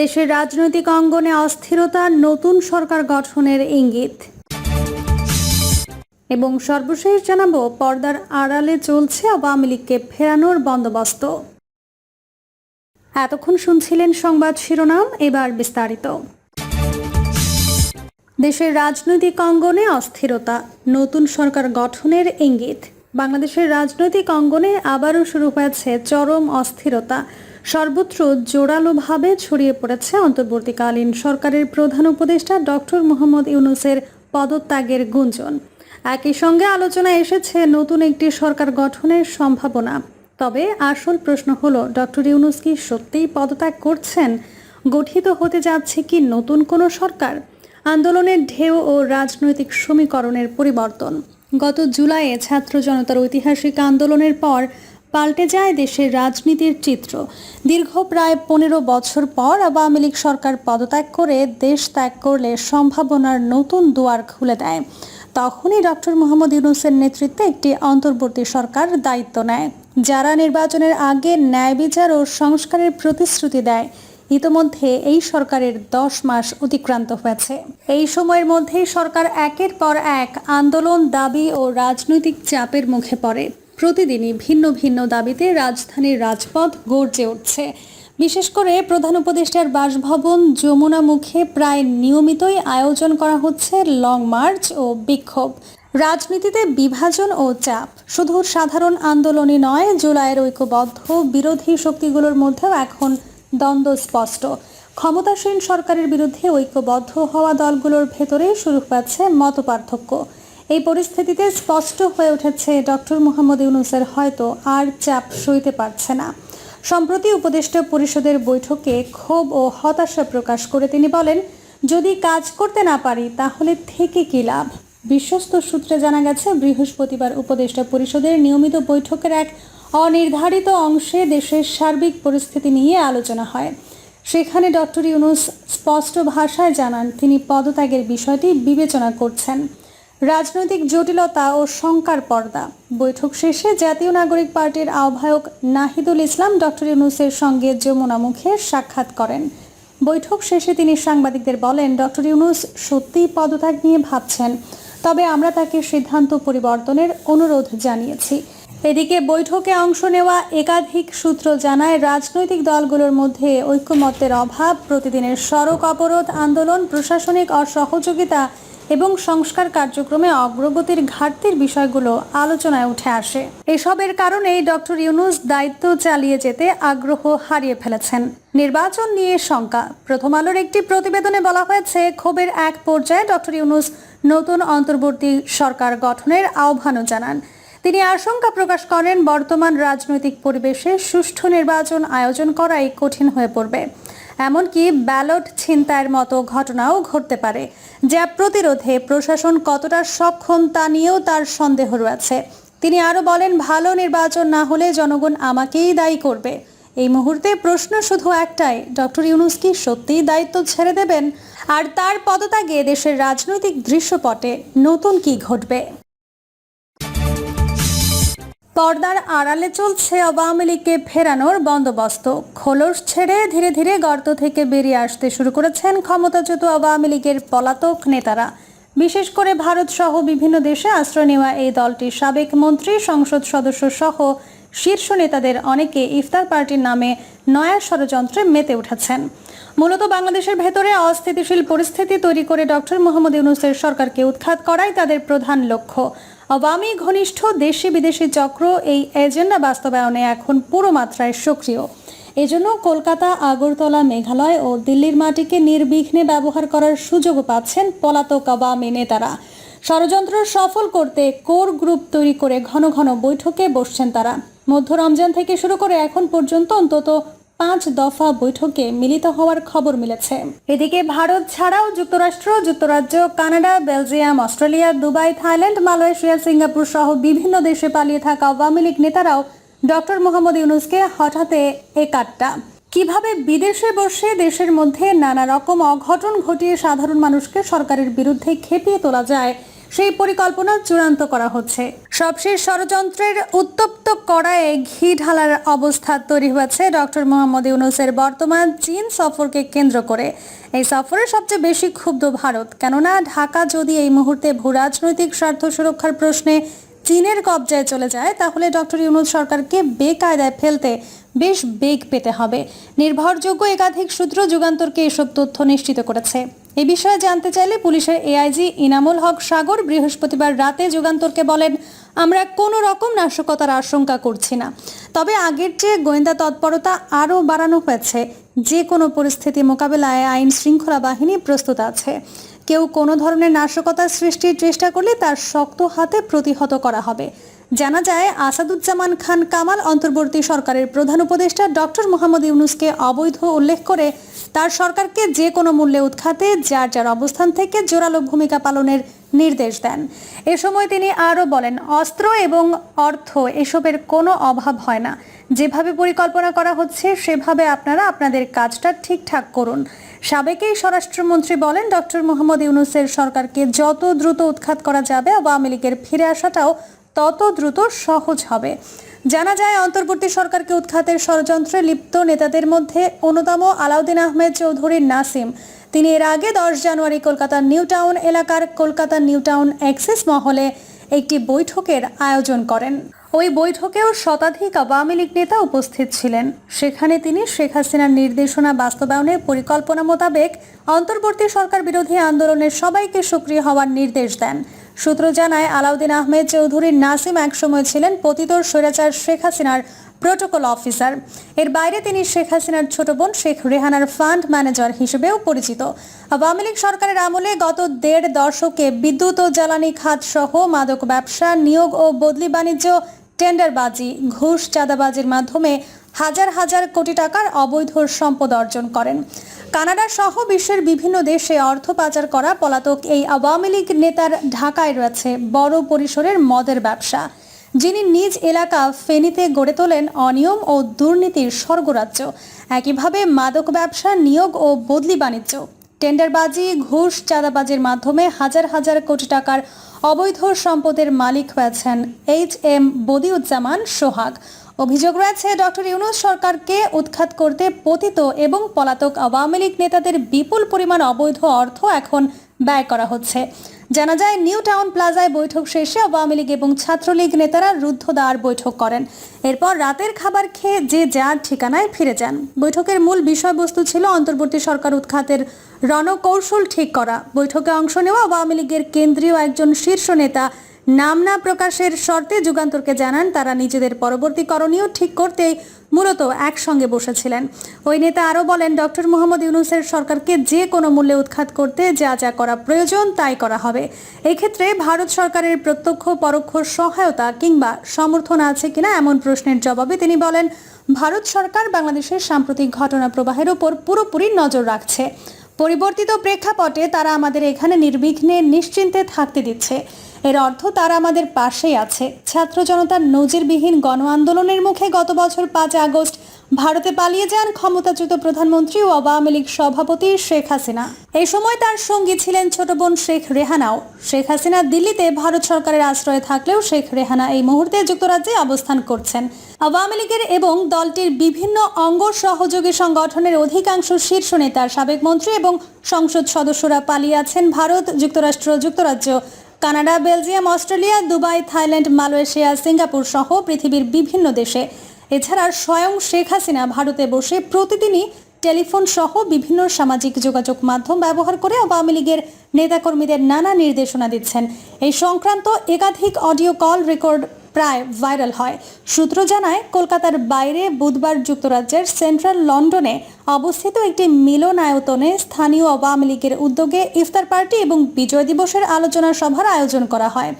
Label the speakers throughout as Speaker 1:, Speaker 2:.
Speaker 1: দেশের রাজনৈতিক অঙ্গনে অস্থিরতা নতুন সরকার গঠনের ইঙ্গিত। এবং সর্বশেষ জানাব, পর্দার আড়ালে চলছে আওয়ামী লীগকে ফেরানোর বন্দোবস্ত। এতক্ষণ শুনছিলেন সংবাদ শিরোনাম, এবার বিস্তারিত। দেশের রাজনৈতিক অঙ্গনে অস্থিরতা নতুন সরকার গঠনের ইঙ্গিত। বাংলাদেশের রাজনৈতিক অঙ্গনে আবারও শুরু হয়েছে চরম অস্থিরতা। সর্বত্র জোরালোভাবে ছড়িয়ে পড়েছে অন্তর্বর্তীকালীন সরকারের প্রধান উপদেষ্টা ডক্টর মোহাম্মদ ইউনুসের পদত্যাগের গুঞ্জন। একই সঙ্গে আলোচনায় এসেছে নতুন একটি সরকার গঠনের সম্ভাবনা। তবে আসল প্রশ্ন হলো, ডক্টর ইউনুস কি সত্যিই পদত্যাগ করছেন? গঠিত হতে যাচ্ছে কি নতুন কোনো সরকার? আন্দোলনের ঢেউ ও রাজনৈতিক সমীকরণের পরিবর্তন। গত জুলাইয়ে ছাত্র জনতার ঐতিহাসিক আন্দোলনের পর পাল্টে যায় দেশের রাজনীতির চিত্র। দীর্ঘ প্রায় পনেরো বছর পর আওয়ামী লীগ সরকার পদত্যাগ করে দেশ ত্যাগ করলে সম্ভাবনার নতুন দুয়ার খুলে দেয়। তখনই ডক্টর মোহাম্মদ ইউনুসের নেতৃত্বে একটি অন্তর্বর্তী সরকার দায়িত্ব নেয়, যারা নির্বাচনের আগে ন্যায় বিচার ও সংস্কারের প্রতিশ্রুতি দেয়। ইতোমধ্যে এই সরকারের দশ মাস অতিক্রান্ত হয়েছে। এই সময়ের মধ্যেই সরকার একের পর এক আন্দোলন, দাবি ও রাজনৈতিক চাপের মুখে পড়ে। প্রতিদিনই ভিন্ন ভিন্ন দাবিতে রাজধানীর রাজপথ গর্জে উঠছে। বিশেষ করে প্রধান উপদেষ্টার বাসভবন যমুনা মুখে প্রায় নিয়মিতই আয়োজন করা হচ্ছে লং মার্চ ও বিক্ষোভ। রাজনীতিতে বিভাজন ও চাপ। শুধু সাধারণ আন্দোলনই নয়, জুলাইয়ের ঐক্যবদ্ধ বিরোধী শক্তিগুলোর মধ্যেও এখন দ্বন্দ্ব স্পষ্ট। ক্ষমতাসীন সরকারের বিরুদ্ধে ঐক্যবদ্ধ হওয়া দলগুলোর ভেতরে শুরু হয়েছে মতপার্থক্য। এই পরিস্থিতিতে স্পষ্ট হয়ে উঠেছে, ডক্টর মোহাম্মদ ইউনুসের হয়তো আর চাপ সইতে পারছে না। সম্প্রতি উপদেষ্টা পরিষদের বৈঠকে ক্ষোভ ও হতাশা প্রকাশ করে তিনি বলেন, যদি কাজ করতে না পারি, তাহলে থেকে কি লাভ? বিশ্বস্ত সূত্রে জানা গেছে, বৃহস্পতিবার উপদেষ্টা পরিষদের নিয়মিত বৈঠকের এক অনির্ধারিত অংশে দেশের সার্বিক পরিস্থিতি নিয়ে আলোচনা হয়। সেখানে ডক্টর ইউনুস স্পষ্ট ভাষায় জানান, তিনি পদত্যাগের বিষয়টি বিবেচনা করছেন। রাজনৈতিক জটিলতা ও শঙ্কার পর্দা। বৈঠক শেষে জাতীয় নাগরিক পার্টির আহ্বায়ক নাহিদুল ইসলাম ডক্টর ইউনুসের সঙ্গে যমুনা মুখে সাক্ষাৎ করেন। বৈঠক শেষে তিনি সাংবাদিকদের বলেন, ডক্টর ইউনুস সত্যিই পদত্যাগ নিয়ে ভাবছেন, তবে আমরা তাকে সিদ্ধান্ত পরিবর্তনের অনুরোধ জানিয়েছি। এদিকে বৈঠকে অংশ নেওয়া একাধিক সূত্র জানায়, রাজনৈতিক দলগুলোর মধ্যে ঐক্যমত্যের অভাব, প্রতিদিনের সড়ক অবরোধ, আন্দোলন, প্রশাসনিক অসহযোগিতা এবং সংস্কার কার্যক্রমে অগ্রগতির ঘাটতির বিষয়গুলো আলোচনায় উঠে আসে। এসবের কারণেই ডক্টর ইউনুস দায়িত্ব চালিয়ে যেতে আগ্রহ হারিয়ে ফেলেছেন। নির্বাচন নিয়ে শঙ্কা। প্রথম আলোর একটি প্রতিবেদনে বলা হয়েছে, ক্ষোভের এক পর্যায়ে ডক্টর ইউনুস নতুন অন্তর্বর্তী সরকার গঠনের আহ্বানও জানান। তিনি আশঙ্কা প্রকাশ করেন, বর্তমান রাজনৈতিক পরিবেশে সুষ্ঠু নির্বাচন আয়োজন করাই কঠিন হয়ে পড়বে। এমনকি ব্যালট ছিনতাইয়ের মতো ঘটনাও ঘটতে পারে, যা প্রতিরোধে প্রশাসন কতটা সক্ষম তা নিয়েও তার সন্দেহ রয়েছে। তিনি আরও বলেন, ভালো নির্বাচন না হলে জনগণ আমাকেই দায়ী করবে। এই মুহূর্তে প্রশ্ন শুধু একটাই, ডক্টর ইউনুস কি সত্যিই দায়িত্ব ছেড়ে দেবেন? আর তার পদত্যাগে দেশের রাজনৈতিক দৃশ্যপটে নতুন কি ঘটবে? পর্দার আড়ালে চলছে আওয়ামী লীগকে ফেরানোর বন্দোবস্ত। খোলস ছেড়ে ধীরে ধীরে গর্ত থেকে বেরিয়ে আসতে শুরু করেছেন ক্ষমতাচ্যুত আওয়ামী লীগের পলাতক নেতারা। বিশেষ করে ভারত সহ বিভিন্ন দেশে আশ্রয় নেওয়া এই দলটির সাবেক মন্ত্রী, সংসদ সদস্য সহ শীর্ষ নেতাদের অনেকে ইফতার পার্টির নামে নয়া ষড়যন্ত্রে মেতে উঠেছেন। মূলত বাংলাদেশের ভেতরে অস্থিতিশীল পরিস্থিতি তৈরি করে ডক্টর মোহাম্মদ ইউনুসের সরকারকে উৎখাত করাই তাদের প্রধান লক্ষ্য। আওয়ামী ঘনিষ্ঠ দেশি বিদেশি চক্র এই এজেন্ডা বাস্তবায়নে এখন পুরো মাত্রায় সক্রিয়। এজন্য কলকাতা, আগরতলা, মেঘালয় ও দিল্লির মাটিকে নির্বিঘ্নে ব্যবহার করার সুযোগও পাচ্ছেন পলাতক আওয়ামী নেতারা। ষড়যন্ত্র সফল করতে কোর গ্রুপ তৈরি করে ঘন ঘন বৈঠকে বসছেন তারা। মধ্য রমজান থেকে শুরু করে এখন পর্যন্ত অন্তত পাঁচ দফা বৈঠকে মিলিত হওয়ার খবর মিলেছে। এদিকে ভারত ছাড়াও যুক্তরাষ্ট্র, যুক্তরাজ্য, Canada, Belgium, Australia, Dubai, Thailand, Malaysia, Singapore সহ বিভিন্ন দেশে পালিয়ে থাকা আওয়ামী লীগ নেতারাও ডক্টর মোহাম্মদ ইউনুসকে হঠাতে একাট্টা কীভাবে বিদেশে বসে দেশের মধ্যে নানা রকম অঘটন ঘটিয়ে সাধারণ মানুষকে সরকারের বিরুদ্ধে খেপিয়ে তোলা যায় সেই পরিকল্পনা চূড়ান্ত করা হচ্ছে। সবশেষ ষড়যন্ত্রের উত্তপ্ত কড়াইয়ে ঘি ঢালার অবস্থা তৈরি হয়েছে ডক্টর মোহাম্মদ ইউনুসের বর্তমান চীন সফরকে কেন্দ্র করে। এই সফরে সবচেয়ে বেশি ক্ষুব্ধ ভারত। কেননা ঢাকা যদি এই মুহূর্তে ভূরাজনৈতিক স্বার্থ সুরক্ষার প্রশ্নে চীনের কবজায় চলে যায়, তাহলে ডক্টর ইউনুস সরকারকে বেকায়দায় ফেলতে বেশ বেগ পেতে হবে। নির্ভরযোগ্য একাধিক সূত্র যুগান্তরকে এসব তথ্য নিশ্চিত করেছে। এ বিষয়ে জানতে চাইলে পুলিশের এআইজি ইনামুল হক সাগর বৃহস্পতিবার রাতে যুগান্তরকে বলেন, আমরা কোনো রকম নাশকতার আশঙ্কা করছি না। তবে আগের চেয়ে গোয়েন্দা তৎপরতা আরও বাড়ানো হয়েছে। যে কোনো পরিস্থিতি মোকাবেলায় আইন শৃঙ্খলা বাহিনী প্রস্তুত আছে। কেউ কোনো ধরনের নাশকতা সৃষ্টির চেষ্টা করলে তার শক্ত হাতে প্রতিহত করা হবে। জানা যায়, আসাদুজ্জামান খান কামাল অন্তর্বর্তী সরকারের প্রধান উপদেষ্টা ডক্টর মোহাম্মদ ইউনুসকে অবৈধ উল্লেখ করে তার সরকারকে যে কোনো মূল্যে উৎখাতে, যার যার অবস্থান থেকে জোরালো ভূমিকা পালনের নির্দেশ দেন। এ সময় তিনি আরও বলেন, অস্ত্র এবং অর্থ এসবের কোনো অভাব হয় না। যেভাবে পরিকল্পনা করা হচ্ছে, সেভাবে আপনারা আপনাদের কাজটা ঠিকঠাক করুন। সাবেকেই স্বরাষ্ট্রমন্ত্রী বলেন, ডক্টর মোহাম্মদ ইউনুসের সরকারকে যত দ্রুত উৎখাত করা যাবে, আওয়ামী লীগের ফিরে আসাটাও তত দ্রুত সহজ হবে। জানা যায়, অন্তর্বর্তী সরকারকে উৎখাতের ষড়যন্ত্রে লিপ্ত নেতাদের মধ্যে অন্যতম আলাউদ্দিন আহমেদ চৌধুরীর নাসিম। তিনি এর আগে দশ জানুয়ারি কলকাতার নিউ টাউন এলাকার কলকাতা নিউ টাউন অ্যাক্সিস মহলে একটি বৈঠকের আয়োজন করেন। ওই বৈঠকেও শতাধিক আওয়ামী লীগ নেতা উপস্থিত ছিলেন। সেখানে তিনি শেখ হাসিনার নির্দেশনা বাস্তবায়নের পরিকল্পনা মোতাবেক অন্তর্বর্তী সরকার বিরোধী আন্দোলনের সবাইকে সক্রিয় হওয়ার নির্দেশ দেন। সূত্র জানায়, আলাউদ্দিন আহমেদ চৌধুরীর নাসিম একসময় ছিলেন পতিত স্বৈরাচার শেখ হাসিনার প্রোটোকল অফিসার এর বাইরে তিনি শেখ হাসিনার ছোট বোন শেখ রেহানার ফান্ড ম্যানেজার হিসেবেও পরিচিত। আওয়ামী লীগ সরকারের আমলে গত দেড় দশকে বিদ্যুৎ ও জ্বালানি খাত সহ মাদক ব্যবসা নিয়োগ ও বদলি বাণিজ্য টেন্ডারবাজি ঘুষ, চাঁদাবাজির মাধ্যমে হাজার হাজার কোটি টাকার অবৈধ সম্পদ অর্জন করেন। কানাডা সহ বিশ্বের বিভিন্ন দেশে অর্থ পাচার করা পলাতক এই আওয়ামী লীগ নেতার ঢাকায় রয়েছে বড় পরিসরের মদের ব্যবসা। যিনি নিজ এলাকা ফেনীতে গড়ে তোলেন অনিয়ম ও দুর্নীতির স্বর্গরাজ্য। একইভাবে মাদক ব্যবসা নিয়োগ ও বদলি বাণিজ্য। টেন্ডারবাজি, ঘুষ, চাঁদাবাজির মাধ্যমে হাজার হাজার কোটি টাকার অবৈধ সম্পদের মালিক হয়েছেন এইচ এম বদিউজ্জামান সোহাগ। অভিযোগ রয়েছে, ডক্টর ইউনুস সরকারকে উৎখাত করতে পতিত এবং পলাতক আওয়ামী লীগ নেতাদের বিপুল পরিমাণ অবৈধ অর্থ এখন ব্যয় করা হচ্ছে। জানা যায়, নিউ টাউন প্লাজায় বৈঠক শেষে আওয়ামী লীগ এবং ছাত্রলীগ নেতারা রুদ্ধদ্বার বৈঠক করেন। এরপর রাতের খাবার খেয়ে যে যার ঠিকানায় ফিরে যান। বৈঠকের মূল বিষয়বস্তু ছিল অন্তর্বর্তী সরকার উৎখাতের রণকৌশল ঠিক করা। বৈঠকে অংশ নেওয়া আওয়ামী লীগের কেন্দ্রীয় একজন শীর্ষ নেতা নাম না প্রকাশের শর্তে যুগান্তরকে জানান তারা নিজেদের পরবর্তী করণীয় ঠিক করতেই মূলত একসঙ্গে বসেছিলেন। ওই নেতা আরও বলেন, ডক্টর মোহাম্মদ ইউনুসের সরকারকে যে কোনো মূল্যে উৎখাত করতে যা যা করা প্রয়োজন তাই করা হবে। এক্ষেত্রে ভারত সরকারের প্রত্যক্ষ, পরোক্ষ সহায়তা কিংবা সমর্থন আছে কিনা এমন প্রশ্নের জবাবে তিনি বলেন, ভারত সরকার বাংলাদেশের সাম্প্রতিক ঘটনা প্রবাহের উপর পুরোপুরি নজর রাখছে। পরিবর্তিত প্রেক্ষাপটে তারা আমাদের এখানে নির্বিঘ্নে নিশ্চিন্তে থাকতে দিচ্ছে। এর অর্থ তারা আমাদের পাশেই আছে। ছাত্র জনতার নজিরবিহীন গণ আন্দোলনের মুখে গত বছর পাঁচ আগস্ট ভারতে পালিয়ে যান ক্ষমতাচ্যুত প্রধানমন্ত্রী ও আওয়ামী লীগ সভাপতি শেখ হাসিনা। এই সময় তার সঙ্গী ছিলেন ছোট বোন শেখ রেহানাও। শেখ হাসিনা দিল্লিতে ভারত সরকারের আশ্রয়ে থাকলেও শেখ রেহানা এই মুহূর্তে যুক্তরাজ্যে অবস্থান করছেন। আওয়ামী লীগের এবং দলটির বিভিন্ন অঙ্গ সহযোগী সংগঠনের অধিকাংশ শীর্ষ নেতার সাবেক মন্ত্রী এবং সংসদ সদস্যরা পালিয়ে আছেন ভারত, যুক্তরাষ্ট্র, যুক্তরাজ্য। Canada, Belgium, Australia, Dubai, Thailand, Malaysia, Singapore সহ পৃথিবীর বিভিন্ন দেশে। এছাড়া স্বয়ং শেখ হাসিনা ভারতে বসে প্রতিদিনই টেলিফোন সহ বিভিন্ন সামাজিক যোগাযোগ মাধ্যম ব্যবহার করে আওয়ামী লীগের নেতাকর্মীদের নানা নির্দেশনা দিচ্ছেন। এই সংক্রান্ত একাধিক অডিও কল রেকর্ড প্রায় ভাইরাল হয়। সূত্র জানায়, কলকাতার বাইরে বুধবার যুক্তরাজ্যের সেন্ট্রাল লন্ডনে অবস্থিত একটি মিলনায়তনে স্থানীয় আওয়ামী লীগের উদ্যোগে ইফতার পার্টি এবং বিজয় দিবসের আলোচনা সভার আয়োজন করা হয়।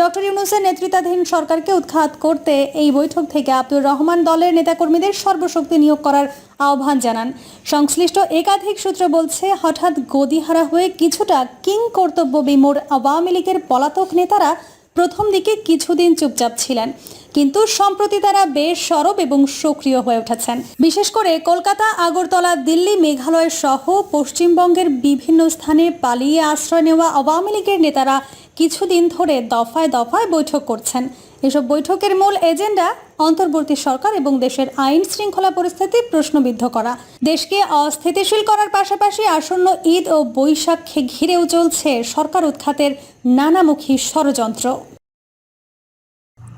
Speaker 1: ডক্টর ইউনুসের নেতৃত্বাধীন সরকারকে উৎখাত করতে এই বৈঠক থেকে আব্দুর রহমান দলের নেতাকর্মীদের সর্বশক্তি নিয়োগ করার আহ্বান জানান। সংশ্লিষ্ট একাধিক সূত্র বলছে, হঠাৎ গদিহারা হয়ে কিছুটা কিং কর্তব্য বিমূঢ় আওয়ামী লীগের পলাতক নেতারা প্রথম দিকে কিছুদিন চুপচাপ ছিলেন, কিন্তু সম্প্রতি তারা বেশ সরব এবং সক্রিয় হয়ে উঠেছেন। বিশেষ করে কলকাতা, আগরতলা, দিল্লি, মেঘালয় সহ পশ্চিমবঙ্গের বিভিন্ন স্থানে পালিয়ে আশ্রয় নেওয়া আওয়ামী লীগের নেতারা কিছুদিন ধরে দফায় দফায় বৈঠক করছেন। এসব বৈঠকের মূল এজেন্ডা অন্তর্বর্তী সরকার এবং দেশের আইন শৃঙ্খলা পরিস্থিতি প্রশ্নবিদ্ধ করা। দেশকে অস্থিতিশীল করার পাশাপাশি আসন্ন ঈদ ও বৈশাখে ঘিরেও চলছে সরকার উৎখাতের নানামুখী ষড়যন্ত্র।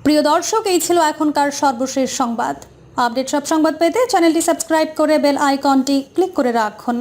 Speaker 1: প্রিয় দর্শক, এই ছিল এখনকার সর্বশেষ সংবাদ। আপডেট সব সংবাদ পেতে চ্যানেলটি সাবস্ক্রাইব করে বেল আইকনটি ক্লিক করে রাখুন।